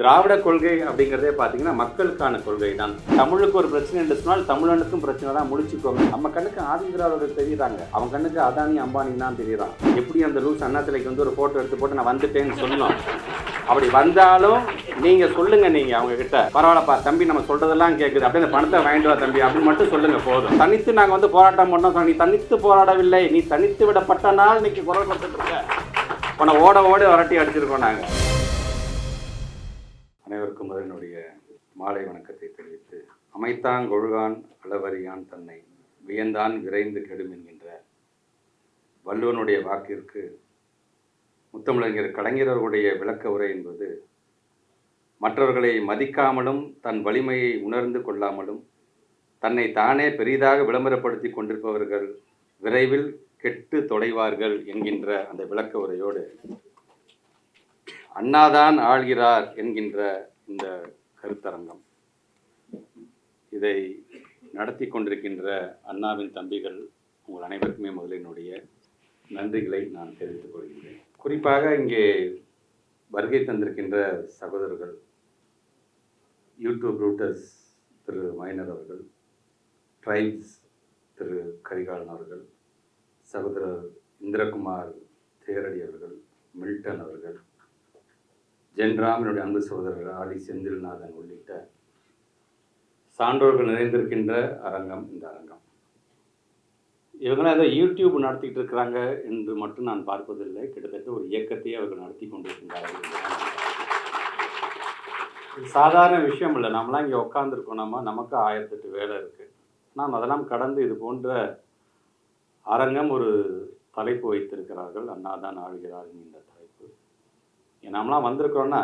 திராவிட கொள்கை அப்படிங்கிறதே பார்த்தீங்கன்னா மக்களுக்கான கொள்கை தான். தமிழுக்கு ஒரு பிரச்சனை என்று சொன்னால் தமிழனுக்கும் பிரச்சனை தான். முடிச்சுக்கோங்க. நம்ம கண்ணுக்கு ஆதி திராவிடர்கள் தெரியுறாங்க அவன் கண்ணுக்கு அதானி அம்பானி தான் தெரியுறான். எப்படி அந்த லூஸ் அண்ணா சிலைக்கு வந்து ஒரு ஃபோட்டோ எடுத்து போட்டு நான் வந்துட்டேன்னு சொன்னோம்? அப்படி வந்தாலும் நீங்க சொல்லுங்க நீங்க அவங்க கிட்ட பரவாயில்லப்பா தம்பி நம்ம சொல்றதெல்லாம் கேட்குது அப்படியே அந்த பணத்தை வாங்கிட்டு வா தம்பி. அப்படின்னு மட்டும் சொல்லுங்க போதும். தனித்து நாங்க வந்து போராட்டம் பண்ணோம் நீ தனித்து போராடவில்லை. நீ தனித்து விடப்பட்ட நாள் இன்னைக்கு குரல் கொடுத்துட்டு இருக்க. உன்னை ஓட ஓட வரட்டி அடிச்சிருக்கோம் நாங்கள் அனைவருக்கும் அதனுடைய மாலை வணக்கத்தை தெரிவித்து அமைத்தான் கொழுகான் அளவறியான் தன்னை வியந்தான் விரைந்து கெடும் என்கின்ற வள்ளுவனுடைய வாக்கிற்கு முத்தமிழறிஞர் கலைஞரவர்களுடைய விளக்க உரை என்பது மற்றவர்களை மதிக்காமலும் தன் வலிமையை உணர்ந்து கொள்ளாமலும் தன்னை தானே பெரிதாக விளம்பரப்படுத்தி கொண்டிருப்பவர்கள் விரைவில் கெட்டு தொலைவார்கள் என்கின்ற அந்த விளக்க உரையோடு அண்ணாதான் ஆள்கிறார் என்கின்ற இந்த கருத்தரங்கம். இதை நடத்தி கொண்டிருக்கின்ற அண்ணாவின் தம்பிகள் உங்கள் அனைவருக்குமே முதலில் என்னுடைய நன்றிகளை நான் தெரிவித்துக் கொள்கின்றேன். குறிப்பாக இங்கே வருகை தந்திருக்கின்ற சகோதரர்கள் யூடியூப் ரூட்டர்ஸ் திரு மைனர் அவர்கள் ட்ரைப்ஸ் திரு கரிகாலன் அவர்கள் சகோதரர் இந்திரகுமார் தேரடி அவர்கள் மில்டன் அவர்கள் ஜென்ராம் என்னுடைய அன்பு சகோதரர் ஆலி செந்தில்நாதன் உள்ளிட்ட சான்றோர்கள் நிறைந்திருக்கின்ற அரங்கம் இந்த அரங்கம். இவங்களாம் ஏதோ யூடியூப் நடத்திக்கிட்டு இருக்கிறாங்க என்று மட்டும் நான் பார்ப்பதில்லை. கிட்டத்தட்ட ஒரு இயக்கத்தையே அவர்கள் நடத்தி கொண்டிருக்கின்றார்கள் இது சாதாரண விஷயம் இல்லை. நம்மளாம் இங்கே உட்காந்துருக்கோம் நம்ம நமக்கு ஆயிரத்தெட்டு வேலை இருக்குது நாம் அதெல்லாம் கடந்து இது போன்ற அரங்கம் ஒரு தலைப்பு வைத்திருக்கிறார்கள். அண்ணாதான் ஆளுகிறார் என்கின்ற நாமெல்லாம் வந்திருக்கிறோன்னா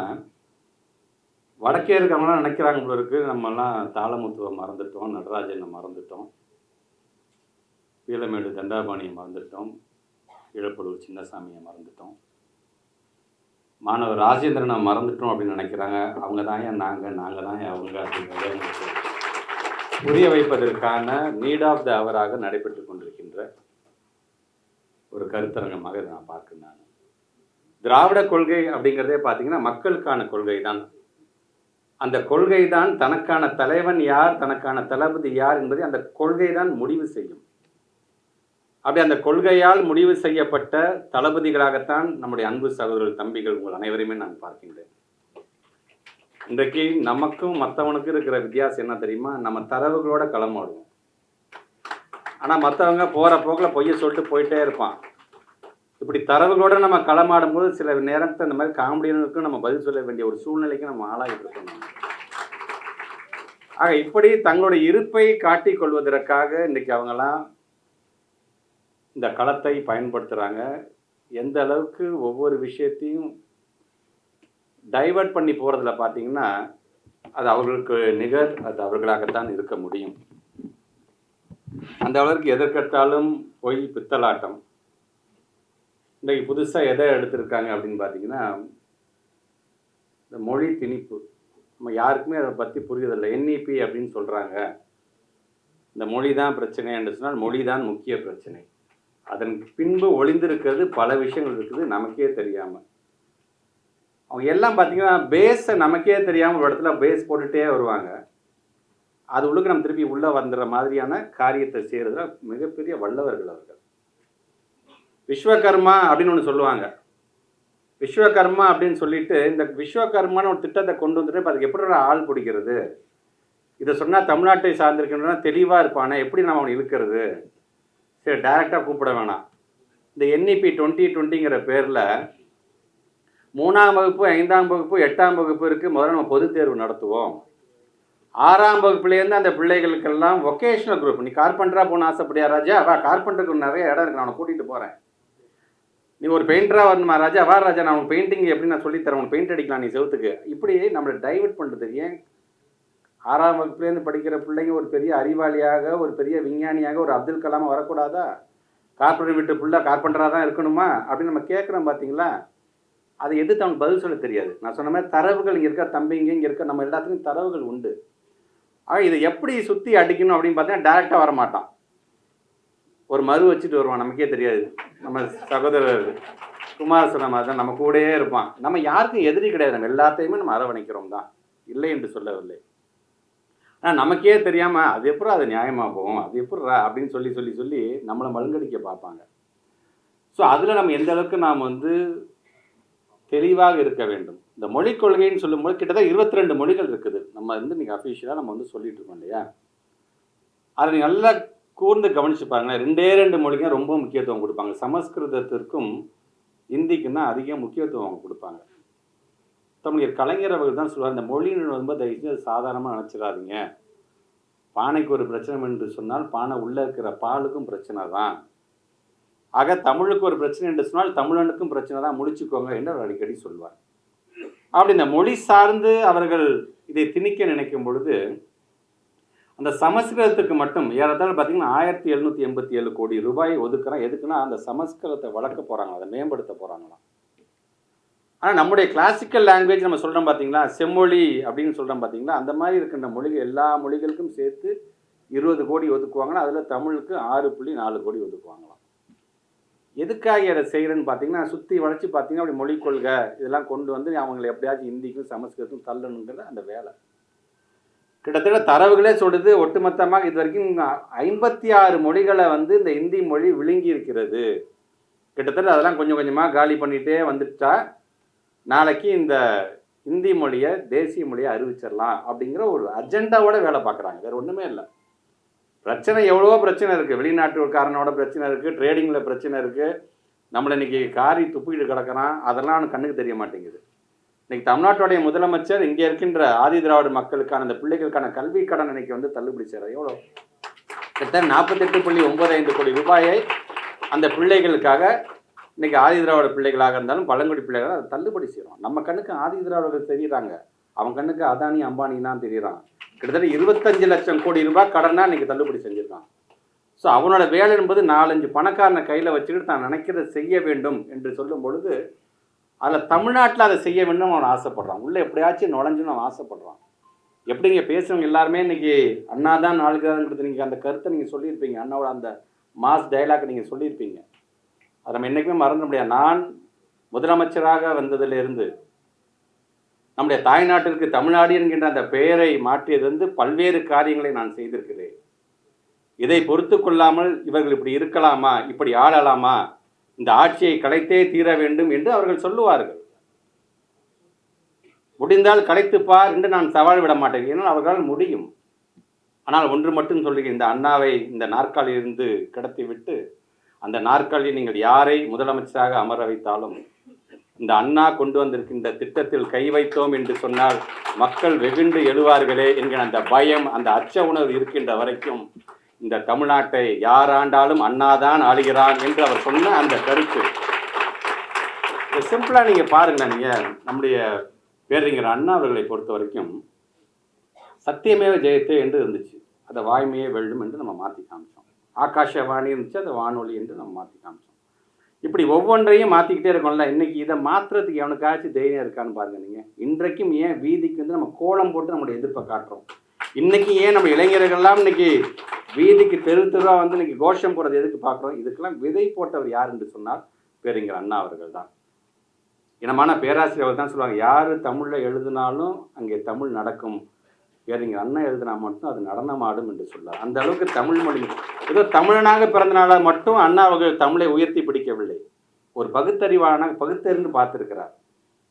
வடக்கே இருக்கவங்களாம் நினைக்கிறாங்க உங்களுக்கு நம்மலாம் தாளமுத்துவை மறந்துட்டோம் நடராஜனை மறந்துட்டோம். பீலமேடு தண்டாபாணியை மறந்துட்டோம். இழப்பலூர் சின்னசாமியை மறந்துட்டோம். மாணவர் ராஜேந்திரனை மறந்துட்டோம் அப்படின்னு நினைக்கிறாங்க. அவங்க தான் ஏன் நாங்கள் நாங்கள் தான் ஏன் அவங்க அப்படிங்கிறத புரிய வைப்பதற்கான நீட் ஆஃப் த அவராக நடைபெற்று கொண்டிருக்கின்ற ஒரு கருத்தரங்கமாக இதை நான் பார்க்கிறேன் நான். திராவிட கொள்கை அப்படிங்கிறதே பார்த்தீங்கன்னா மக்களுக்கான கொள்கை தான் அந்த கொள்கை தான் தனக்கான தலைவன் யார் தனக்கான தளபதி யார் என்பதை அந்த கொள்கை தான் முடிவு செய்யும். அப்படி அந்த கொள்கையால் முடிவு செய்யப்பட்ட தளபதிகளாகத்தான் நம்முடைய அன்பு சகோதரர்கள் தம்பிகள் உங்கள் அனைவரையுமே நான் பார்க்கின்றேன். இன்றைக்கு நமக்கும் மற்றவனுக்கும் இருக்கிற வித்தியாசம் என்ன தெரியுமா? நம்ம தரவுகளோட களமாடுவோம். ஆனால் மற்றவங்க போகிற போக்கில் பொய்ய சொல்லிட்டு போயிட்டே இருப்பான். இப்படி தரவுகளோட நம்ம களமாடும் போது சில நேரத்தை இந்த மாதிரி காமெடியனுக்கும் நம்ம பதில் சொல்ல வேண்டிய ஒரு சூழ்நிலைக்கு நம்ம ஆளாகிட்டு இருக்கோம் ஆக இப்படி தங்களுடைய இருப்பை காட்டிக் கொள்வதற்காக இன்னைக்கு அவங்கெல்லாம் இந்த களத்தை பயன்படுத்துகிறாங்க எந்த அளவுக்கு ஒவ்வொரு விஷயத்தையும் டைவர்ட் பண்ணி போகிறதுல பார்த்தீங்கன்னா அது அவர்களுக்கு நிகர் அது அவர்களாகத்தான் இருக்க முடியும். அந்த அளவுக்கு எதற்கெடுத்தாலும் பொய் பித்தலாட்டம். இன்றைக்கு புதுசாக எதை எடுத்திருக்காங்க அப்படின்னு பார்த்தீங்கன்னா இந்த மொழி திணிப்பு. நம்ம யாருக்குமே அதை பற்றி புரியுதில்லை என்இபி அப்படின்னு சொல்கிறாங்க இந்த மொழி தான் பிரச்சனை என்று சொன்னால் மொழி தான் முக்கிய பிரச்சனை. அதன் பின்பு ஒளிந்திருக்கிறது பல விஷயங்கள் இருக்குது நமக்கே தெரியாமல் அவங்க எல்லாம் பார்த்தீங்கன்னா பேஸை நமக்கே தெரியாமல் ஒரு இடத்துல பேஸ் போட்டுகிட்டே வருவாங்க. அது உள்ளுக்கு நம்ம திருப்பி உள்ளே வந்துடுற மாதிரியான காரியத்தை செய்கிறதுல மிகப்பெரிய வல்லவர்கள் அவர்கள். விஸ்வகர்மா அப்படின்னு ஒன்று சொல்லுவாங்க. விஸ்வகர்மா அப்படின்னு சொல்லிட்டு இந்த விஸ்வகர்மான்னு ஒரு திட்டத்தை கொண்டு வந்துட்டு இப்போ அதுக்கு எப்படி ஒரு ஆள் பிடிக்கிறது? இதை சொன்னால் தமிழ்நாட்டை சார்ந்திருக்கின்றனா தெளிவாக இருப்பானே? எப்படி நம்ம அவனை இழுக்கிறது? சரி டைரெக்டாக கூப்பிட வேணாம். இந்த என்இபி டுவெண்ட்டி டுவெண்ட்டிங்கிற பேரில் மூணாம் வகுப்பு ஐந்தாம் வகுப்பு எட்டாம் வகுப்பு இருக்குது முதல்ல நம்ம பொது தேர்வு நடத்துவோம். ஆறாம் வகுப்புலேருந்து அந்த பிள்ளைகளுக்கெல்லாம் ஒகேஷனல் குரூப் நீ கார்பெண்டராக போகணும் ஆசைப்படியா ராஜா? வா கார்பெண்டருக்கு நிறைய இடம் இருக்கு. நான் அவனை கூட்டிகிட்டு போகிறேன் நீ ஒரு பெயிண்டராக வரணுமா ராஜா? வா ராஜா நான் உன் பெயிண்டிங் எப்படி நான் சொல்லித்தரேன் உனக்கு பெயிண்ட் அடிக்கலாம் நீ செவத்துக்கு. இப்படி நம்மளை டைவர்ட் பண்ணுறது ஏன் ஆறாம் வகுப்புலேருந்து படிக்கிற பிள்ளைங்க ஒரு பெரிய அறிவாளியாக ஒரு பெரிய விஞ்ஞானியாக ஒரு அப்துல் கலாமாக வரக்கூடாதா? கார்பரேட் வீட்டு ஃபுல்லாக கார்பெண்டராக தான் இருக்கணுமா? அப்படின்னு நம்ம கேட்குறோம் பார்த்தீங்களா அதை எதிர்த்து அவனுக்கு பதில் சொல்ல தெரியாது? நான் சொன்ன மாதிரி தரவுகள் இங்கே இருக்க தம்பிங்க இங்கே இருக்க நம்ம எல்லாத்துக்கும் தரவுகள் உண்டு. ஆக இதை எப்படி சுற்றி அடிக்கணும் அப்படின்னு பார்த்தீங்கன்னா டேரெக்டாக வரமாட்டான். ஒரு மறு வச்சுட்டு வருவான் நமக்கே தெரியாது. நம்ம சகோதரர் குமார் சொன்ன மாதிரி தான் நம்ம கூடயே இருப்பான். நம்ம யாருக்கும் எதிரி கிடையாது. நம்ம எல்லாத்தையுமே நம்ம அரவணைக்கிறோம் தான் இல்லை என்று சொல்லவில்லை. ஆனால் நமக்கே தெரியாமல் அது எப்படா அது நியாயமாக போகும்? அது எப்படிரா அப்படின்னு சொல்லி சொல்லி சொல்லி நம்மளை மழுங்கடிக்க பார்ப்பாங்க. ஸோ அதில் நம்ம எந்த அளவுக்கு நாம் வந்து தெளிவாக இருக்க வேண்டும்? இந்த மொழிக் கொள்கைன்னு சொல்லும்போது கிட்டத்தட்ட இருபத்தி ரெண்டு மொழிகள் இருக்குது. நம்ம வந்து நீங்கள் அஃபிஷியலாக நம்ம வந்து சொல்லிட்டு இருக்கோம் இல்லையா? அதை நல்லா கூர்ந்து கவனிச்சு பாருங்களேன். ரெண்டே ரெண்டு மொழிங்க ரொம்ப முக்கியத்துவம் கொடுப்பாங்க. சமஸ்கிருதத்திற்கும் ஹிந்திக்கும் தான் அதிக முக்கியத்துவம் அவங்க கொடுப்பாங்க. தமிழர் கலைஞர் அவர்கள் தான் சொல்லுவார் இந்த மொழின்னு ரொம்ப தயவுசெய்து சாதாரணமாக நினச்சிடாதீங்க. பானைக்கு ஒரு பிரச்சனை என்று சொன்னால் பானை உள்ளே இருக்கிற பாலுக்கும் பிரச்சனை தான். ஆக தமிழுக்கு ஒரு பிரச்சனை என்று சொன்னால் தமிழனுக்கும் பிரச்சனை தான். முடிச்சுக்கோங்க என்று அவர் அடிக்கடி சொல்வார். அப்படி இந்த மொழி சார்ந்து அவர்கள் இதை திணிக்க நினைக்கும் பொழுது அந்த சமஸ்கிருதத்துக்கு மட்டும் ஏறத்தாழ பார்த்தீங்கன்னா ஆயிரத்தி எழுநூற்றி எண்பத்தி ஏழு கோடி ரூபாய் ஒதுக்குறான் எதுக்குன்னா அந்த சமஸ்கிருதத்தை வளர்க்க போகிறாங்களா அதை மேம்படுத்த போகிறாங்களாம் ஆனால் நம்முடைய கிளாசிக்கல் லாங்குவேஜ் நம்ம சொல்கிறோம் பார்த்தீங்களா செம்மொழி அப்படின்னு சொல்கிறோம் பார்த்தீங்களா அந்த மாதிரி இருக்கின்ற மொழிகள் எல்லா மொழிகளுக்கும் சேர்த்து இருபது கோடி ஒதுக்குவாங்கன்னா அதில் தமிழுக்கு ஆறு புள்ளி நாலு கோடி ஒதுக்குவாங்களாம். எதுக்காக அதை செய்கிறேன்னு பார்த்தீங்கன்னா சுற்றி வளர்ச்சி பார்த்தீங்கன்னா அப்படி மொழிக் கொள்கை இதெல்லாம் கொண்டு வந்து அவங்களை எப்படியாச்சும் ஹிந்திக்கும் சமஸ்கிருதத்துக்கும் தள்ளணுங்கிறது அந்த வேலை. கிட்டத்தட்ட தரவுகளே சொல்லுது. ஒட்டுமொத்தமாக இது வரைக்கும் ஐம்பத்தி ஆறு மொழிகளை வந்து இந்த இந்தி மொழி விழுங்கி இருக்கிறது. கிட்டத்தட்ட அதெல்லாம் கொஞ்சம் கொஞ்சமாக காலி பண்ணிகிட்டே வந்துட்டா நாளைக்கு இந்த இந்தி மொழியை தேசிய மொழியை அறிவிச்சிடலாம் அப்படிங்கிற ஒரு அஜெண்டாவோட வேலை பார்க்குறாங்க. வேறு ஒன்றுமே இல்லை. பிரச்சனை எவ்வளவோ பிரச்சனை இருக்குது வெளிநாட்டுக்காரனோட பிரச்சனை இருக்குது ட்ரேடிங்கில் பிரச்சனை இருக்குது நம்மளை இன்னைக்கு காரி துப்பிட்டு கிடக்கிறான். அதெல்லாம் அவனுக்கு கண்ணுக்கு தெரிய மாட்டேங்குது. இன்னைக்கு தமிழ்நாட்டுடைய முதலமைச்சர் இங்கே இருக்கின்ற ஆதி திராவிட மக்களுக்கான அந்த பிள்ளைகளுக்கான கல்வி கடன் இன்னைக்கு வந்து தள்ளுபடி செய்கிறார் எவ்வளோ கிட்டத்தட்ட நாற்பத்தெட்டு புள்ளி ஒன்பது ஐந்து கோடி ரூபாயை அந்த பிள்ளைகளுக்காக இன்னைக்கு ஆதி திராவிட பிள்ளைகளாக இருந்தாலும் பழங்குடி பிள்ளைகளாக அதை தள்ளுபடி செய்கிறோம் நம்ம கண்ணுக்கு ஆதி திராவிடர்கள் தெரியுறாங்க. அவன் கண்ணுக்கு அதானி அம்பானி தான் தெரியுறான். கிட்டத்தட்ட இருபத்தஞ்சு லட்சம் கோடி ரூபாய் கடனாக இன்னைக்கு தள்ளுபடி செஞ்சிருக்கான். ஸோ அவனோட வேலை என்பது நாலஞ்சு பணக்காரனை கையில் வச்சுக்கிட்டு தான் நினைக்கிறத செய்ய வேண்டும் என்று சொல்லும் பொழுது அதில் தமிழ்நாட்டில் அதை செய்ய வேண்டும் அவன் ஆசைப்படுறான். உள்ளே எப்படியாச்சும் நுழைஞ்சுன்னு அவன் ஆசைப்படுறான். எப்படிங்க பேசுறவங்க எல்லாருமே இன்னைக்கு அண்ணா தான் நாளுக்குதான்ங்கிறது நீங்கள் அந்த கருத்தை நீங்கள் சொல்லியிருப்பீங்க. அண்ணாவோட அந்த மாஸ் டைலாக் நீங்கள் சொல்லியிருப்பீங்க. அதை நம்ம என்றைக்குமே மறந்துட முடியாது. நான் முதலமைச்சராக வந்ததிலிருந்து நம்முடைய தாய்நாட்டிற்கு தமிழ்நாடு என்கின்ற அந்த பெயரை மாற்றியது வந்து பல்வேறு காரியங்களை நான் செய்திருக்கிறேன். இதை பொறுத்து கொள்ளாமல் இவர்கள் இப்படி இருக்கலாமா? இப்படி ஆளலாமா? இந்த ஆட்சியை கலைத்தே தீர வேண்டும் என்று அவர்கள் சொல்லுவார்கள். முடிந்தால் கலைத்துப்பார் என்று நான் சவால் விட மாட்டேன். ஏன்னால் அவர்களால் முடியும். ஆனால் ஒன்று மட்டும் சொல்லுகிறேன். இந்த அண்ணாவை இந்த நாற்காலியிலிருந்து கடத்திவிட்டு அந்த நாற்காலியை நீங்கள் யாரை முதலமைச்சராக அமர வைத்தாலும் இந்த அண்ணா கொண்டு வந்திருக்கின்ற திட்டத்தில் கை வைத்தோம் என்று சொன்னால் மக்கள் வெகுண்டு எழுவார்களே என்கிற அந்த பயம் அந்த அச்ச உணர்வு இருக்கின்ற வரைக்கும் இந்த தமிழ்நாட்டை யார் ஆண்டாலும் அண்ணாதான் ஆளுகிறான் என்று அவர் சொன்ன அந்த கருத்து. சிம்பிளாக நீங்கள் பாருங்களேன் நீங்கள் நம்முடைய பேரறிஞர் அண்ணா அவர்களை பொறுத்த வரைக்கும் சத்தியமேவ ஜெயத்தே என்று இருந்துச்சு. அதை வாய்மையே வெல்லும் என்று நம்ம மாற்றி காமிச்சோம். ஆகாஷவாணி இருந்துச்சு அதை வானொலி என்று நம்ம மாற்றி காமிச்சோம். இப்படி ஒவ்வொன்றையும் மாற்றிக்கிட்டே இருக்கோம்ல இன்னைக்கு இதை மாற்றுறதுக்கு எவனுக்காச்சும் தைரியம் இருக்கான்னு பாருங்க நீங்கள் இன்றைக்கும் ஏன் வீதிக்கு வந்து நம்ம கோலம் போட்டு நம்மளுடைய எதிர்ப்பை காட்டுறோம்? இன்னைக்கு ஏன் நம்ம இளைஞர்கள்லாம் இன்னைக்கு வீதிக்கு தெரு தெருவா வந்து இன்னைக்கு கோஷம் போடுறது எதுக்கு பார்க்குறோம்? இதுக்கெல்லாம் விதை போட்டவர் யார் என்று சொன்னால் பேருங்கிற அண்ணா அவர்கள் தான். இனமான பேராசிரியர் அவர் தான் சொல்லுவாங்க யார் தமிழில் எழுதினாலும் அங்கே தமிழ் நடக்கும். பேருங்கிற அண்ணா எழுதினா மட்டும் அது நடனமாடும் என்று சொல்லார். அந்த அளவுக்கு தமிழ் மொழி. ஏதோ தமிழனாக பிறந்தனால மட்டும் அண்ணா அவர்கள் தமிழை உயர்த்தி பிடிக்கவில்லை. ஒரு பகுத்தறிவான பகுத்தறிந்து பார்த்துருக்கிறார்.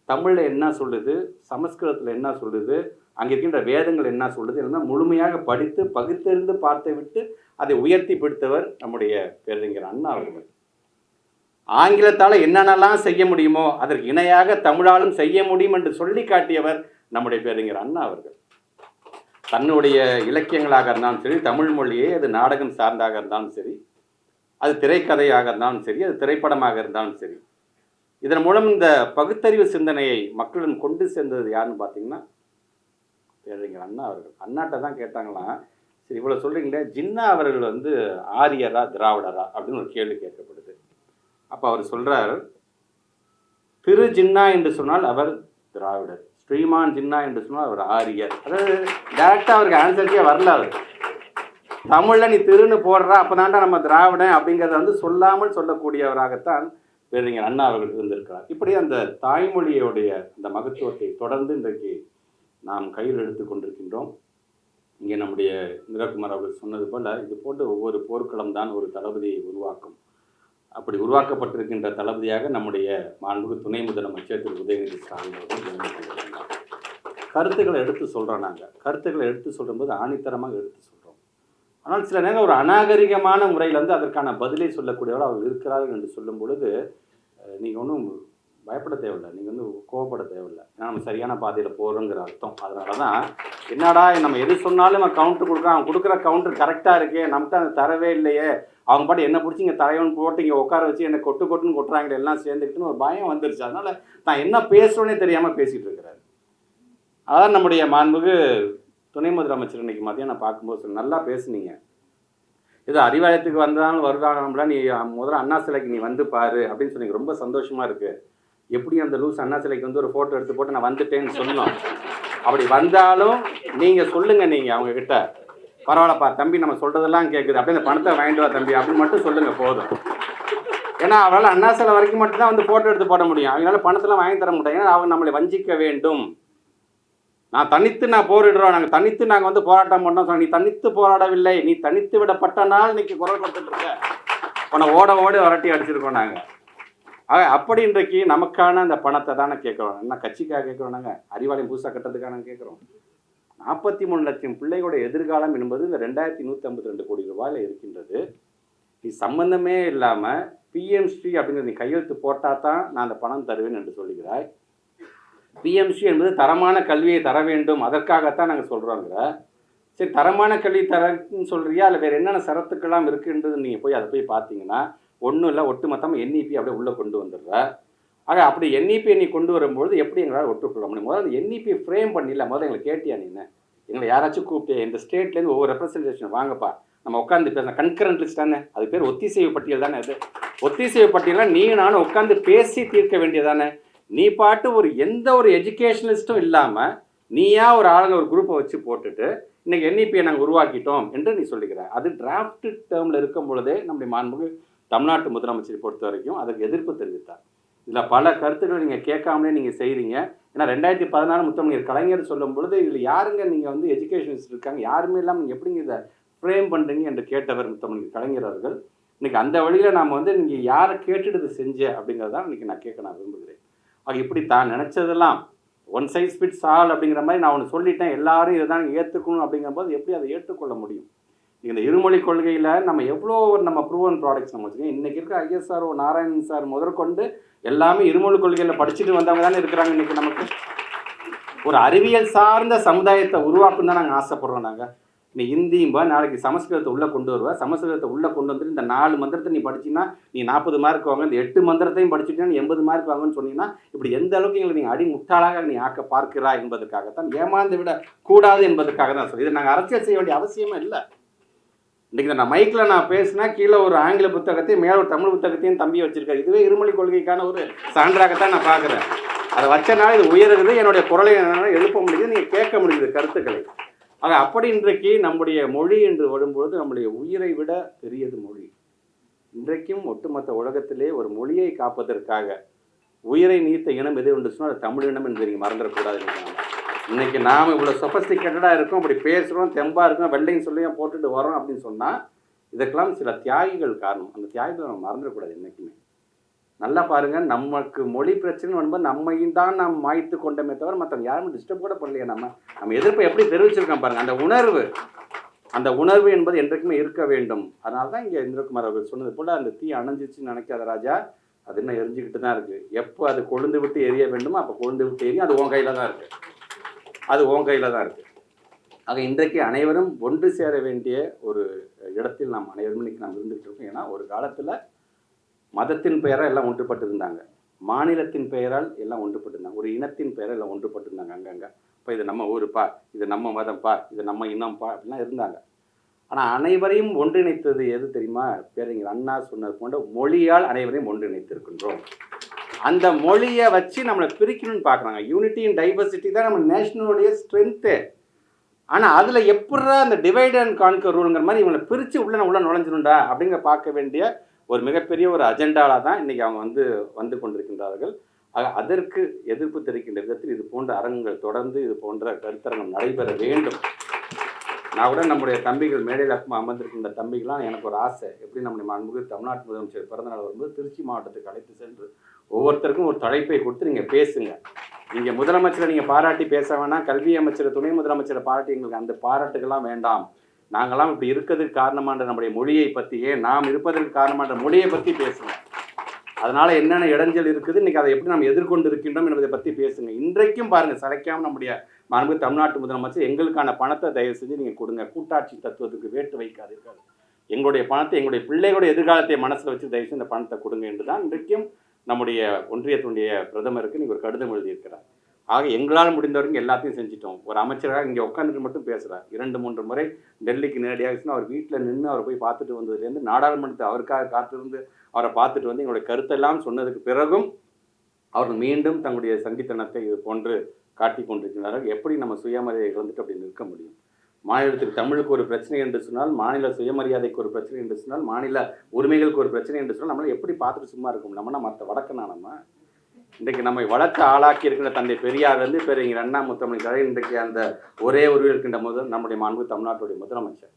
தமிழில் என்ன சொல்லுது? சமஸ்கிருதத்தில் என்ன சொல்லுது? அங்கே இருக்கின்ற வேதங்கள் என்ன சொல்லுது எல்லாம் முழுமையாக படித்து பகுத்தறிந்து பார்த்து விட்டு அதை உயர்த்தி பிடித்தவர் நம்முடைய பேரறிஞர் அண்ணா அவர்கள். ஆங்கிலத்தால் என்னென்னலாம் செய்ய முடியுமோ அதற்கு இணையாக தமிழாலும் செய்ய முடியும் என்று சொல்லி காட்டியவர் நம்முடைய பேரறிஞர் அண்ணா அவர்கள். தன்னுடைய இலக்கியங்களாக இருந்தாலும் சரி தமிழ் மொழியே அது நாடகம் சார்ந்தாக இருந்தாலும் சரி அது திரைக்கதையாக இருந்தாலும் சரி அது திரைப்படமாக இருந்தாலும் சரி. இதன் மூலம் இந்த பகுத்தறிவு சிந்தனையை மக்களிடம் கொண்டு சேர்ந்தது யாருன்னு பார்த்தீங்கன்னா பேரறிஞர் அண்ணா அவர்கள். அண்ணாட்ட தான் கேட்டாங்களாம். சரி இவ்வளோ சொல்கிறீங்களே ஜின்னா அவர்கள் வந்து ஆரியரா திராவிடரா? அப்படின்னு ஒரு கேள்வி கேட்கப்படுது. அப்போ அவர் சொல்கிறார் திரு ஜின்னா என்று சொன்னால் அவர் திராவிடர். ஸ்ரீமான் ஜின்னா என்று சொன்னால் அவர் ஆரியர். அதாவது டேரெக்டாக அவருக்கு ஆன்சருக்கே வரல அவர் தமிழில் நீ திருன்னு போடுறா அப்போ நம்ம திராவிடன் அப்படிங்கிறத வந்து சொல்லாமல் சொல்லக்கூடியவராகத்தான் பேரறிஞர் அண்ணா அவர்கள் இருந்திருக்கிறார். இப்படி அந்த தாய்மொழியோடைய அந்த மகத்துவத்தை தொடர்ந்து இன்றைக்கு நாம் கையில் எடுத்து கொண்டிருக்கின்றோம். இங்கே நம்முடைய நிரகுமார் அவர்கள் சொன்னது போல் இது போன்ற ஒவ்வொரு போர்க்களம் தான் ஒரு தளபதியை உருவாக்கும். அப்படி உருவாக்கப்பட்டிருக்கின்ற தளபதியாக நம்முடைய மாண்புக்கு துணை முதலமைச்சர் திரு உதயநிதி ஸ்டாலின் அவர்கள் கருத்துக்களை எடுத்து சொல்கிறோம் நாங்கள் கருத்துக்களை எடுத்து சொல்லும்போது ஆணித்தரமாக எடுத்து சொல்கிறோம் ஆனால் சில நேரம் ஒரு அநாகரிகமான முறையில் வந்து அதற்கான பதிலை சொல்லக்கூடியவர் அவர் இருக்கிறார்கள் என்று சொல்லும் பொழுது நீங்கள் ஒன்றும் பயப்பட தேவையில்லை. நீங்கள் வந்து கோவப்பட தேவையில்லை. ஏன்னா நம்ம சரியான பாதையில் போகிறோங்கிற அர்த்தம். அதனால தான் என்னடா நம்ம எது சொன்னாலும் நம்ம கவுண்ட்ரு கொடுக்குறான். அவன் கொடுக்குற கவுண்டர் கரெக்டாக இருக்கே. நம்மகிட்ட அந்த தரவே இல்லையே. அவங்க பாட்டு என்ன பிடிச்சி இங்கே தலைவன் போட்டு இங்கே உட்கார வச்சு என்னை கொட்டு கொட்டுன்னு கொட்டுறாங்களே எல்லாம் சேர்ந்துக்கிட்டுன்னு ஒரு பயம் வந்துருச்சு. அதனால தான் என்ன பேசுகிறோன்னே தெரியாமல் பேசிகிட்டு இருக்கிறாரு அதான் நம்முடைய மாண்புக்கு துணை முதலமைச்சர் இன்னைக்கு மதியம் நான் பார்க்கும்போது நல்லா பேசுனீங்க. இது அறிவாலயத்துக்கு வந்தாலும் நம்மளா நீ முதல்ல அண்ணா சிலைக்கு நீ வந்து பாரு அப்படின்னு சொன்னீங்க. ரொம்ப சந்தோஷமாக இருக்குது எப்படி அந்த லூஸ் அண்ணா சிலைக்கு வந்து ஒரு ஃபோட்டோ எடுத்து போட்டு நான் வந்துட்டேன்னு சொன்னோம். அப்படி வந்தாலும் நீங்கள் சொல்லுங்கள் நீங்கள் அவங்கக்கிட்ட பரவாயில்லப்பா தம்பி நம்ம சொல்கிறதெல்லாம் கேட்குது அப்படியே இந்த பணத்தை வாங்கிட்டு வா தம்பி அப்படின்னு மட்டும் சொல்லுங்கள் போதும். ஏன்னா அவரால் அண்ணா சிலை வரைக்கும் மட்டும்தான் வந்து ஃபோட்டோ எடுத்து போட முடியும். அவங்களால பணத்தெல்லாம் வாங்கி தர முடியாது. ஏன்னா அவங்க நம்மளை வஞ்சிக்க வேண்டும். நான் தனித்து நான் போரிடுறோம். நாங்கள் தனித்து நாங்கள் வந்து போராட்டம் பண்ணோம். நீ தனித்து போராடவில்லை. நீ தனித்து விடப்பட்ட நாள் இன்னைக்கு குரல் கொடுத்துட்டு இருக்க. உன ஓட ஓடி வரட்டி அடிச்சிருக்கோம் நாங்கள் ஆக அப்படி இன்றைக்கு நமக்கான அந்த பணத்தை தானே கேட்குறோம். என்ன கட்சிக்காக கேட்குறோம் நாங்கள் அறிவாலயம் புதுசாக கட்டுறதுக்கான கேட்குறோம். நாற்பத்தி மூணு லட்சம் பிள்ளைகளோட எதிர்காலம் என்பது இந்த ரெண்டாயிரத்தி நூற்றி ஐம்பத்தி ரெண்டு கோடி ரூபாயில் இருக்கின்றது. நீ சம்பந்தமே இல்லாமல் பிஎம்ஸ்ரீ அப்படிங்கிறது நீ கையெழுத்து போட்டால் தான் நான் அந்த பணம் தருவேன் என்று சொல்லுகிறாய். பிஎம்சி என்பது தரமான கல்வியை தர வேண்டும். அதற்காகத்தான் நாங்கள் சொல்கிறோங்கிற சரி தரமான கல்வி தரன்னு சொல்கிறியா இல்லை வேறு என்னென்ன சரத்துக்கெல்லாம் இருக்குன்றது நீங்கள் போய் அதை போய் பார்த்தீங்கன்னா ஒன்றும் இல்லை ஒட்டு மொத்தமாக என்இபி அப்படியே உள்ளே கொண்டு வந்துடுற. ஆக அப்படி என்இபி நீ கொண்டு வரும்பொழுது எப்படி எங்களால் ஒட்டுக்கொள்ள முடியும்? முதல்ல என்இபி ஃப்ரேம் பண்ணிடல முதல்ல எங்களை கேட்டியா நீ எங்களை யாராச்சும் கூப்பிட்டு இந்த ஸ்டேட்லேருந்து ஒவ்வொரு ரெப்ரஸன்டேஷன் வாங்கப்பா. நம்ம உட்காந்து பேசலாம். கன்கரண்ட் லிஸ்ட் தானே? அது பேர் ஒத்திசைவு பட்டியல் தானே அது? ஒத்திசைவு பட்டியலாம் நீ நானும் உட்காந்து பேசி தீர்க்க வேண்டியதானே நீ பாட்டு ஒரு எந்த ஒரு எஜுகேஷனலிஸ்ட்டும் இல்லாமல் நீயா ஒரு ஆளுங்க ஒரு குரூப்பை வச்சு போட்டுட்டு இன்னைக்கு என்இபியை நாங்கள் உருவாக்கிட்டோம் என்று நீ சொல்லிக்கிற அது டிராஃப்ட் டேர்மில் இருக்கும் பொழுதே நம்முடைய மாண்புக்கு தமிழ்நாட்டு முதலமைச்சரை பொறுத்த வரைக்கும் அதுக்கு எதிர்ப்பு தெரிவித்தார். இதில் பல கருத்துக்களை நீங்கள் கேட்காமலே நீங்கள் செய்கிறீங்க ஏன்னா ரெண்டாயிரத்தி பதினாலு முத்தமிழர் கலைஞர் சொல்லும் பொழுது இதில் யாருங்க நீங்கள் வந்து எஜுகேஷனிஸ்ட் இருக்காங்க யாருமே இல்லாமல் நீங்கள் எப்படிங்க இதை ஃப்ரேம் பண்ணுறீங்க என்று கேட்டவர் முத்தமிழர் கலைஞர் அவர்கள். இன்றைக்கி அந்த வழியில் நாம் வந்து நீங்கள் யாரை கேட்டுட்டு இதை செஞ்ச அப்படிங்கிறதான் இன்னைக்கு நான் கேட்க நான் விரும்புகிறேன். ஆக இப்படி தான் நினச்சதெல்லாம் ஒன் சைஸ் ஃபிட்ஸ் ஆல் அப்படிங்கிற மாதிரி நான் ஒன்று சொல்லிட்டேன். எல்லாரும் இதை தான் ஏற்றுக்கணும் அப்படிங்கும்போது எப்படி அதை ஏற்றுக்கொள்ள முடியும்? இந்த இருமொழி கொள்கையில் நம்ம எவ்வளோ ஒரு நம்ம ப்ரூவன் ப்ராடக்ட்ஸ் நம்ம வச்சுக்கோங்க இன்றைக்கி இருக்க ஐஎஸ்ஆர் நாராயணன் சார் முதற்கொண்டு எல்லாமே இருமொழி கொள்கையில் படிச்சுட்டு வந்தவங்க தானே இருக்கிறாங்க இன்றைக்கி நமக்கு. ஒரு அறிவியல் சார்ந்த சமுதாயத்தை உருவாக்கும் தான் நாங்கள் ஆசைப்படுறோம் நாங்கள் நீ ஹிந்தியும்பா நாளைக்கு சமஸ்கிருதத்தை உள்ளே கொண்டு வருவ. சமஸ்கிருதத்தை உள்ளே கொண்டு வந்துட்டு இந்த நாலு மந்திரத்தை நீ படிச்சின்னா நீ நாற்பது மார்க் வாங்க. இந்த எட்டு மந்திரத்தையும் படிச்சுட்டேன்னு எண்பது மார்க் வாங்கன்னு சொன்னீங்கன்னா இப்படி எந்த அளவுக்கு எங்களை நீங்கள் அடி முட்டாளாக நீ ஆக்க பார்க்கிறா என்பதற்காகத்தான் ஏமாந்து விட கூடாது என்பதற்காக தான் சொல்லி இதை நாங்கள் அரசியல் செய்ய வேண்டிய அவசியமே இல்லை. இன்றைக்கி நான் மைக்கில் நான் பேசினா கீழே ஒரு ஆங்கில புத்தகத்தையும் மேலே ஒரு தமிழ் புத்தகத்தையும் தம்பி வச்சுருக்காரு. இதுவே இருமொழி கொள்கைக்கான ஒரு சான்றாகத்தான் நான் பார்க்குறேன். அதை வச்சனால இது உயருது என்னுடைய குரலை என்னால் எழுப்ப முடியுது நீங்கள் கேட்க முடியுது கருத்துக்களை. ஆக அப்படி இன்றைக்கு நம்முடைய மொழி என்று வரும்பொழுது நம்முடைய உயிரை விட பெரியது மொழி. இன்றைக்கும் ஒட்டுமொத்த உலகத்திலே ஒரு மொழியை காப்பதற்காக உயிரை நீத்த இனம் எது என்று சொன்னால் அது தமிழ் இனம் என்று நீங்கள் மறந்துடக்கூடாது இன்னைக்கு நாம் இவ்வளோ சொஃபஸ்டிகேட்டடாக இருக்கோம் இப்படி பேசுகிறோம் தெம்பாக இருக்கும் வெள்ளையும் சொல்லியும் போட்டுட்டு வரோம் அப்படின்னு சொன்னால் இதுக்கெல்லாம் சில தியாகிகள் காரணம். அந்த தியாகிகளை நம்ம மறந்துடக்கூடாது என்றைக்குமே நல்லா பாருங்கள் நமக்கு மொழி பிரச்சனை வரும்போது நம்மையும் தான் நாம் மாய்த்து கொண்டோமே தவிர மற்றவங்க யாரும் டிஸ்டர்ப் கூட பண்ணலையே நம்ம. நம்ம எதிர்ப்பை எப்படி தெரிவிச்சிருக்கோம் பாருங்கள் அந்த உணர்வு. அந்த உணர்வு என்பது என்றைக்குமே இருக்க வேண்டும். அதனால தான் இங்கே இந்திரகுமார் அவர்கள் சொன்னது போல் அந்த தீ அணைஞ்சிச்சுன்னு நினைக்காத ராஜா அது இன்னும் எரிஞ்சுக்கிட்டு தான் இருக்குது எப்போ அது கொழுந்து விட்டு எரிய வேண்டுமோ அப்போ கொழுந்து விட்டு எரியும். அது உன் கையில் தான் இருக்குது அது உன் கையில் தான் இருக்குது ஆக இன்றைக்கு அனைவரும் ஒன்று சேர வேண்டிய ஒரு இடத்தில் நாம் அனைவரும் இன்றைக்கி நாம் இருந்துகிட்டு இருக்கோம். ஏன்னா ஒரு காலத்தில் மதத்தின் பெயரால் எல்லாம் ஒன்றுபட்டு இருந்தாங்க மாநிலத்தின் பெயரால் எல்லாம் ஒன்றுபட்டிருந்தாங்க. ஒரு இனத்தின் பெயரால் எல்லாம் ஒன்றுபட்டு இருந்தாங்க அங்கங்கே. இப்போ இது நம்ம ஊருப்பா இது நம்ம மதம்ப்பா இது நம்ம இனம்ப்பா அப்படிலாம் இருந்தாங்க. ஆனால் அனைவரையும் ஒன்றிணைத்தது எது தெரியுமா? பேரறிஞர் அண்ணா சொன்னது போன்ற மொழியால் அனைவரையும் ஒன்றிணைத்திருக்கின்றோம். அந்த மொழியை வச்சு நம்மளை பிரிக்கணும்னு பார்க்குறாங்க. யூனிட்டி அண்ட் டைவர்சிட்டி தான் நம்ம நேஷனலுடைய ஸ்ட்ரென்த்து ஆனால் அதில் எப்படா அந்த டிவைட் அண்ட் கான்கர் ரூலுங்கிற மாதிரி இவங்களை பிரித்து உள்ள உள்ள நுழைஞ்சிடும்டா அப்படிங்கிற பார்க்க வேண்டிய ஒரு மிகப்பெரிய ஒரு அஜெண்டாவில் தான் இன்றைக்கி அவங்க வந்து வந்து கொண்டிருக்கின்றார்கள். ஆக அதற்கு எதிர்ப்பு தெரிவிக்கின்ற விதத்தில் இது போன்ற அரங்குகள் தொடர்ந்து இது போன்ற கருத்தரங்கம் நடைபெற வேண்டும். நான் கூட நம்முடைய தம்பிகள் மேடையில் அமர்ந்திருக்கின்ற தம்பிகள்லாம் எனக்கு ஒரு ஆசை. எப்படி நம்முடைய மாண்புமிகு தமிழ்நாட்டு முதலமைச்சர் பிறந்தநாள் வரும்போது திருச்சி மாவட்டத்துக்கு அழைத்து சென்று ஒவ்வொருத்தருக்கும் ஒரு தலைப்பை கொடுத்து நீங்கள் பேசுங்க. நீங்கள் முதலமைச்சரை நீங்கள் பாராட்டி பேச வேணாம். கல்வி அமைச்சர் துணை முதலமைச்சரை பாராட்டி எங்களுக்கு அந்த பாராட்டுகள்லாம் வேண்டாம். நாங்களாம் இப்படி இருக்கிறதுக்கு காரணமான நம்முடைய மொழியை பற்றி ஏன் நாம் இருப்பதற்கு காரணமான மொழியை பற்றி பேசுங்க அதனால் என்னென்ன இடைஞ்சல் இருக்குது இன்னைக்கு அதை எப்படி நம்ம எதிர்கொண்டு இருக்கின்றோம் என்பதை பற்றி பேசுங்க. இன்றைக்கும் பாருங்கள் சிலைக்காமல் நம்முடைய மாண்பு தமிழ்நாட்டு முதலமைச்சர் எங்களுக்கான பணத்தை தயவு செஞ்சு நீங்கள் கொடுங்க. கூட்டாட்சி தத்துவத்துக்கு வேட்டு வைக்காதீர்கள். எங்களுடைய பணத்தை எங்களுடைய பிள்ளைகளுடைய எதிர்காலத்தை மனசில் வச்சு தயவு செஞ்சு இந்த பணத்தை கொடுங்க என்று தான் இன்றைக்கும் நம்முடைய ஒன்றியத்தினுடைய பிரதமருக்கு நீங்கள் ஒரு கடிதம் எழுதியிருக்கிறார். ஆக எங்களால் முடிந்த வரைக்கும் எல்லாத்தையும் செஞ்சிட்டோம். ஒரு அமைச்சராக இங்கே உட்காந்துட்டு மட்டும் பேசுகிறார் இரண்டு மூன்று முறை டெல்லிக்கு நேரடியாக அவர் வீட்டில் நின்று அவர் போய் பார்த்துட்டு வந்ததுலேருந்து நாடாளுமன்றத்தை அவருக்காக காத்திருந்து அவரை பார்த்துட்டு வந்து எங்களுடைய கருத்தெல்லாம் சொன்னதுக்கு பிறகும் அவர் மீண்டும் தங்களுடைய சங்கித்தனத்தை இது போன்று காட்டி கொண்டிருக்கிறார்கள் எப்படி நம்ம சுயமரியாதை இழந்துட்டு அப்படி நிற்க முடியும்? மாநிலத்துக்கு தமிழுக்கு ஒரு பிரச்சனை என்று சொன்னால் மாநில சுயமரியாதைக்கு ஒரு பிரச்சனை என்று சொன்னால் மாநில உரிமைகளுக்கு ஒரு பிரச்சனை என்று சொன்னால் நம்மளை எப்படி பார்த்துட்டு சும்மா இருக்கும்? நம்மனா மற்ற வடக்கனா நம்ம? இன்றைக்கு நம்மை வளர்த்து ஆளாக்கி இருக்கின்ற தந்தை பெரியார் வந்து பெரியவர் அண்ணா முத்தமிழ் கலை இன்றைக்கு அந்த ஒரே உருவில் இருக்கின்ற முதல் நம்முடைய மாண்பு தமிழ்நாட்டுடைய முதலமைச்சர்.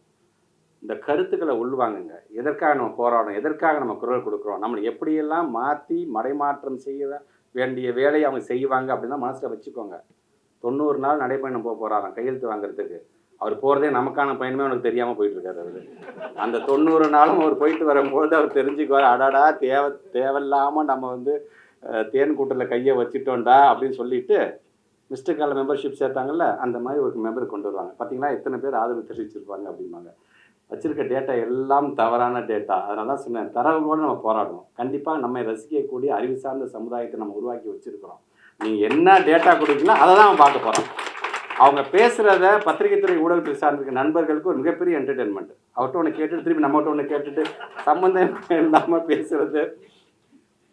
இந்த கருத்துக்களை உள்வாங்குங்க. எதற்காக நம்ம போராடணும்? எதற்காக நம்ம குரல் கொடுக்குறோம்? நம்மளை எப்படியெல்லாம் மாற்றி மடைமாற்றம் செய்ய வேண்டிய வேலையை அவங்க செய்வாங்க அப்படின்னா மனசில் வச்சுக்கோங்க. தொண்ணூறு நாள் நடைபயணம் போக போகிறாராம் கையெழுத்து வாங்குறதுக்கு. அவர் போகிறதே நமக்கான பயணமே அவனுக்கு தெரியாமல் போயிட்டுருக்காரு அவர். அந்த தொண்ணூறு நாளும் அவர் போயிட்டு வரும்போது அவர் தெரிஞ்சுக்குவார் அடாடா தேவை தேவையில்லாமல் நம்ம வந்து தேன் கூட்டில் கையை வச்சுட்டோம்டா அப்படின்னு சொல்லிட்டு மிஸ்டர் கால மெம்பர்ஷிப் சேர்த்தாங்கல்ல அந்த மாதிரி ஒரு மெம்பர் கொண்டு வருவாங்க. பார்த்தீங்களா எத்தனை பேர் ஆதரவு தெரிவிச்சிருப்பாங்க அப்படிம்பாங்க. வச்சிருக்க டேட்டா எல்லாம் தவறான டேட்டா அதனால தான் சொன்னேன் தரவுகளோடு நம்ம போராடணும். கண்டிப்பாக நம்மை ரசிக்கக்கூடிய அறிவு சார்ந்த சமுதாயத்தை நம்ம உருவாக்கி வச்சிருக்கிறோம். நீங்கள் என்ன டேட்டா கொடுக்கீங்களோ அதை தான் அவன் பார்க்க போகிறான் அவங்க பேசுகிறத பத்திரிகை துறை ஊடகத்தில் சார்ந்திருக்க நண்பர்களுக்கு ஒரு மிகப்பெரிய என்டர்டெயின்மெண்ட் அவர்கிட்ட ஒன்று கேட்டுட்டு திருப்பி நம்மகிட்ட ஒன்று கேட்டுட்டு சம்மந்தம் இல்லாமல் பேசுறது.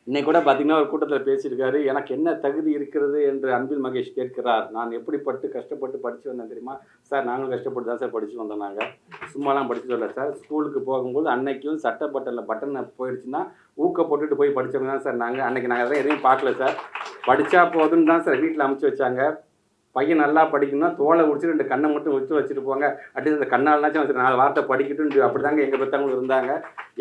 இன்னைக்கு கூட பார்த்தீங்கன்னா ஒரு கூட்டத்தில் பேசியிருக்காரு. எனக்கு என்ன தகுதி இருக்கிறது என்று அன்பில் மகேஷ் கேட்கிறார். நான் எப்படிப்பட்டு கஷ்டப்பட்டு படித்து வந்தேன் தெரியுமா? சார் நாங்களும் கஷ்டப்பட்டு தான் சார் படித்து வந்தோம் நாங்கள் சும்மாலாம் படிச்சுட்டு வரல சார். ஸ்கூலுக்கு போகும்போது அன்னைக்கும் சட்டை பட்டனில் பட்டன் போயிடுச்சுன்னா ஊக்க போட்டுட்டு போய் படித்தவங்க தான் சார் நாங்கள் அன்னைக்கு நாங்கள் அதெல்லாம் எதையும் பார்க்கல சார். படித்தா போதுன்னு தான் சார் வீட்டில் அமுச்சு வச்சாங்க. பையன் நல்லா படிக்கணும்னா தோலை உடிச்சு ரெண்டு கண்ணை மட்டும் வச்சு வச்சுட்டு போங்க. அட்லீஸ்ட் அந்த கண்ணாலனாச்சும் வச்சு நாலு வார்த்தை படிக்கட்டும் அப்படி தாங்க எங்கள் பெற்றவங்களும் இருந்தாங்க.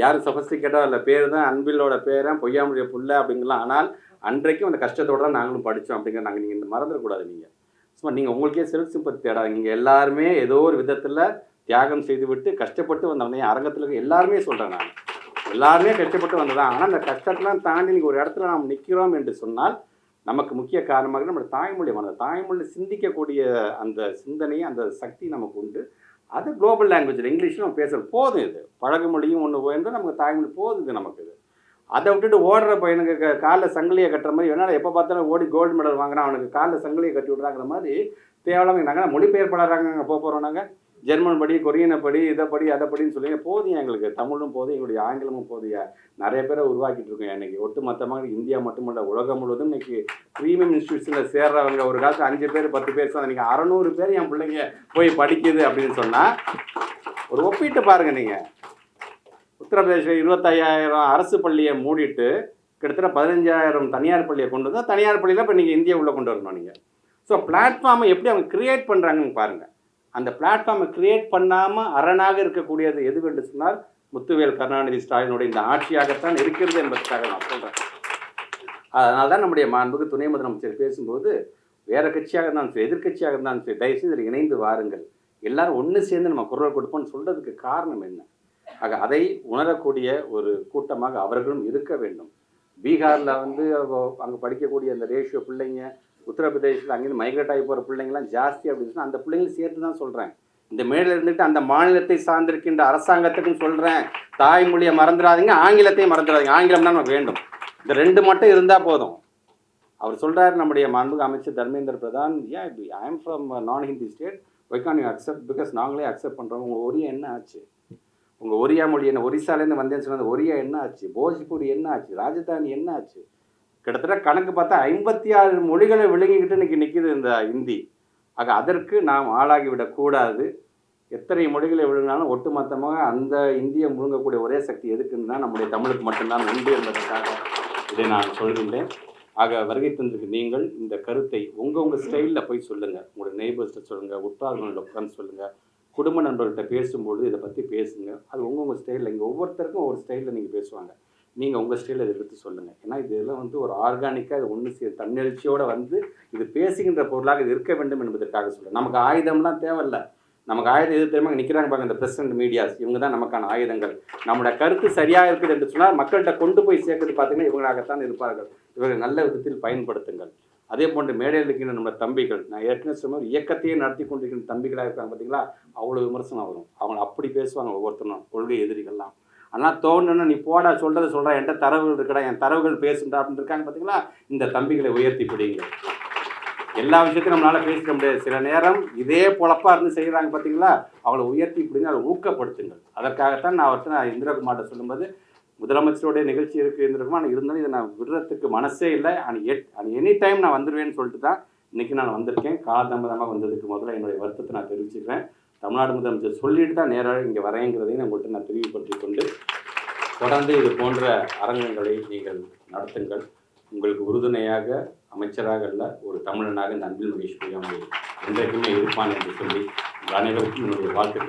யாரும் சொஃபஸ்டிகேட்டாக இல்லை பேர் தான் அன்பிலோட பேரன் பொய்யாமுடைய புள்ள அப்படிங்கலாம். ஆனால் அன்றைக்கும் அந்த கஷ்டத்தோடு தான் நாங்களும் படித்தோம் அப்படிங்கிற நாங்கள் நீங்கள் இந்த மறந்துடக்கூடாது நீங்கள் சும்மா நீங்கள் உங்களுக்கே செல்ஃப் சிம்பத்தி தேடாதீங்க. நீங்கள் எல்லாருமே ஏதோ ஒரு விதத்தில் தியாகம் செய்துவிட்டு கஷ்டப்பட்டு வந்தவனே அரங்கத்தில் இருக்க எல்லாருமே சொல்கிறேன் நான். எல்லாருமே கஷ்டப்பட்டு வந்ததான். ஆனால் அந்த கஷ்டத்தெல்லாம் தாண்டி நீங்கள் ஒரு இடத்துல நாம் நிற்கிறோம் என்று சொன்னால் நமக்கு முக்கிய காரணமாக நம்ம தாய்மொழி அந்த தாய்மொழி சிந்திக்கக்கூடிய அந்த சிந்தனையை அந்த சக்தி நமக்கு உண்டு. அது குளோபல் லாங்குவேஜில் இங்கிலீஷில் நம்ம பேசுகிற போதும் இது. பழக மொழியும் ஒன்று போயிருந்தால் நமக்கு தாய்மொழி போதும் இது நமக்கு இது. அதை விட்டுட்டு ஓடுற பையனுக்கு க- காலில் சங்கிலியை கட்டுற மாதிரி வேணாலும் எப்போ பார்த்தாலும் ஓடி கோல்டு மெடல் வாங்கினா அவனுக்கு காலில் சங்கிலியை கட்டி விடுறாங்கிற மாதிரி தேவையில்லாம நாங்கள் மொழிபெயர்ப்பாளராங்க அங்கே போக போகிறோம் நாங்கள் ஜெர்மன் படி கொரியனை படி இதை படி அதை படின்னு சொல்லி போதும் எங்களுக்கு தமிழும் போதும் எங்களுடைய ஆங்கிலமும் போதிய நிறைய பேரை உருவாக்கிட்டு இருக்கோம் இன்னைக்கு. ஒட்டு மொத்தமாக இந்தியா மட்டுமல்ல உலகம் முழுவதும் இன்னைக்கு ப்ரீமியம் இன்ஸ்டியூஷனில் சேர்றவங்க ஒரு காலத்து அஞ்சு பேர் பத்து பேர் தான் நீங்கள் அறநூறு பேர் என் பிள்ளைங்க போய் படிக்குது அப்படின்னு சொன்னால் ஒரு ஒப்பிட்டு பாருங்கள் நீங்கள் உத்தரப்பிரதேச இருபத்தையாயிரம் அரசு பள்ளியை மூடிட்டு கிட்டத்தட்ட பதினஞ்சாயிரம் தனியார் பள்ளியை கொண்டு வந்தால் தனியார் பள்ளியில் இப்போ நீங்கள் இந்தியா உள்ளே கொண்டு வரணும் நீங்கள் ஸோ பிளாட்ஃபார்மை எப்படி அவங்க கிரியேட் பண்ணுறாங்கன்னு பாருங்கள் அந்த பிளாட்ஃபார்மை கிரியேட் பண்ணாமல் அரணாக இருக்கக்கூடியது எது என்று சொன்னால் முத்துவேல் கருணாநிதி ஸ்டாலினுடைய இந்த ஆட்சியாகத்தான் இருக்கிறது என்பதற்காக நான் சொல்கிறேன் அதனால தான் நம்முடைய மாண்புக்கு துணை முதலமைச்சர் பேசும்போது வேறு கட்சியாக இருந்தாலும் சரி எதிர்க்கட்சியாக இருந்தாலும் சரி தயவுசெய்து இதில் இணைந்து வாருங்கள். எல்லாரும் ஒன்று சேர்ந்து நம்ம குரல் கொடுப்போம்னு சொல்கிறதுக்கு காரணம் என்ன? ஆக அதை உணரக்கூடிய ஒரு கூட்டமாக அவர்களும் இருக்க வேண்டும். பீகாரில் வந்து அங்கே படிக்கக்கூடிய அந்த ரேஷியோ பிள்ளைங்க உத்தரப்பிரதேசத்தில் அங்கேருந்து மைக்ரேட் ஆகி போகிற பிள்ளைங்கலாம் ஜாஸ்தி அப்படின்னு சொன்னால் அந்த பிள்ளைங்களும் சேர்த்து தான் சொல்கிறேன் இந்த மேடையில் இருந்துட்டு அந்த மாநிலத்தை சார்ந்திருக்கின்ற அரசாங்கத்துக்கும் சொல்கிறேன் தாய்மொழியை மறந்துடாதீங்க ஆங்கிலத்தையும் மறந்துடாதீங்க. ஆங்கிலம் தான் நமக்கு வேண்டும். இந்த ரெண்டு மட்டும் இருந்தால் போதும். அவர் சொல்றாரு நம்முடைய மாண்புக்கு அமைச்சர் தர்மேந்திர பிரதான் ஏன் ஐ எம் ஃப்ரம் நான் Hindi state why can you accept because நாங்களே அக்செப்ட் பண்ணுறோம் உங்கள் ஒரியா என்ன ஆச்சு? உங்கள் ஒரியா மொழி என்ன? ஒரிசாலேருந்து வந்தேன்னு சொன்னது ஒரியா என்ன ஆச்சு? போஜ்பூர் என்ன ஆச்சு? ராஜதானி என்ன ஆச்சு? கிட்டத்தட்ட கணக்கு பார்த்தா ஐம்பத்தி ஆறு மொழிகளை விளங்கிக்கிட்டு இன்னைக்கு நிற்கிது இந்த ஹிந்தி ஆக அதற்கு நாம் ஆளாகி விடக்கூடாது எத்தனை மொழிகளை விழுங்கினாலும் ஒட்டுமொத்தமாக அந்த இந்தியை முழுங்கக்கூடிய ஒரே சக்தி எதுக்குன்னா நம்முடைய தமிழுக்கு மட்டும்தான் உண்டு என்பதற்காக இதை நான் சொல்கின்றேன். ஆக வருகை தந்திருக்கு நீங்கள் இந்த கருத்தை உங்கள் உங்கள் ஸ்டைலில் போய் சொல்லுங்கள் உங்களுடைய நெய்பர்ஸ்கிட்ட சொல்லுங்கள் உற்றார்களோட உட்கார்ந்து சொல்லுங்கள் குடும்ப நண்பர்கள்ட்ட பேசும்பொழுது இதை பற்றி பேசுங்க. அது உங்கள் உங்கள் ஸ்டைலில் இங்கே ஒவ்வொருத்தருக்கும் ஒவ்வொரு ஸ்டைலில் நீங்கள் பேசுவாங்க. நீங்கள் உங்கள் ஸ்டைலில் இதை எடுத்து சொல்லுங்கள் ஏன்னா இதெல்லாம் வந்து ஒரு ஆர்கானிக்காக இது ஒன்று சே தன்னெழுச்சியோடு வந்து இது பேசுகின்ற பொருளாக இது இருக்க வேண்டும் என்பதற்காக சொல்கிறேன் நமக்கு ஆயுதம்லாம் தேவையில்லை. நமக்கு ஆயுதம் எது தெரியுமா? நிற்கிறாங்க பாருங்க இந்த பிரசிடண்ட் மீடியாஸ் இவங்க தான் நமக்கான ஆயுதங்கள். நம்மளோட கருத்து சரியாக இருக்குது என்று சொன்னால் மக்கள்கிட்ட கொண்டு போய் சேர்க்கிறது பார்த்தீங்கன்னா இவங்களாகத்தான் இருப்பார்கள். இவர்கள் நல்ல விதத்தில் பயன்படுத்துங்கள். அதே போன்று மேடையில் இருக்கின்ற நம்ம தம்பிகள் நான் ஏற்கனவே சொன்ன இயக்கத்தையே நடத்தி கொண்டிருக்கிற தம்பிகளாக இருக்காங்க பார்த்தீங்களா அவ்வளோ விமர்சனம் வரும். அவங்க அப்படி பேசுவாங்க ஒவ்வொருத்தரும். கொள்கை எதிரிகள்லாம். ஆனால் தோணுன்னு நீ போடா சொல்கிறத சொல்கிறேன் என்கிட்ட தரவுகள் இருக்கடா என் தரவுகள் பேசுண்டா அப்படின்னு இருக்காங்க பார்த்தீங்களா இந்த தம்பிகளை உயர்த்தி பிடிங்க. எல்லா விஷயத்தையும் நம்மளால் பேசிக்க முடியாது. சில நேரம் இதே பொழப்பாக இருந்து செய்கிறாங்க பார்த்தீங்களா அவளை உயர்த்தி பிடிங்க அதை ஊக்கப்படுத்துங்கள். அதற்காகத்தான் நான் அவர்கிட்ட நான் இந்திரகுமார்ட்ட சொல்லும்போது முதலமைச்சருடைய நிகழ்ச்சி இருக்குது இந்திரகுமார் ஆனால் இருந்தாலும் இதை நான் விடுறதுக்கு மனசே இல்லை. And at and any time நான் வந்துடுவேன்னு சொல்லிட்டு தான் இன்றைக்கி நான் வந்திருக்கேன். காலதாமதமாக வந்ததுக்கு முதல்ல என்னுடைய வருத்தத்தை நான் தெரிவிச்சுக்கிறேன். தமிழ்நாடு முதலமைச்சர் சொல்லிட்டு தான் நேராக இங்கே வரேங்கிறதையும் நான் உங்கள்கிட்ட நான் தெளிவுபடுத்திக் கொண்டு தொடர்ந்து இது போன்ற அரங்கங்களை நீங்கள் நடத்துங்கள். உங்களுக்கு உறுதுணையாக அமைச்சராக அல்ல ஒரு தமிழனாக இந்த அன்பில் மகேஷ் பொய்யாமல் என்றைக்குமே இருப்பான் என்று சொல்லி அனைவருக்கும் என்னுடைய வாழ்க்கை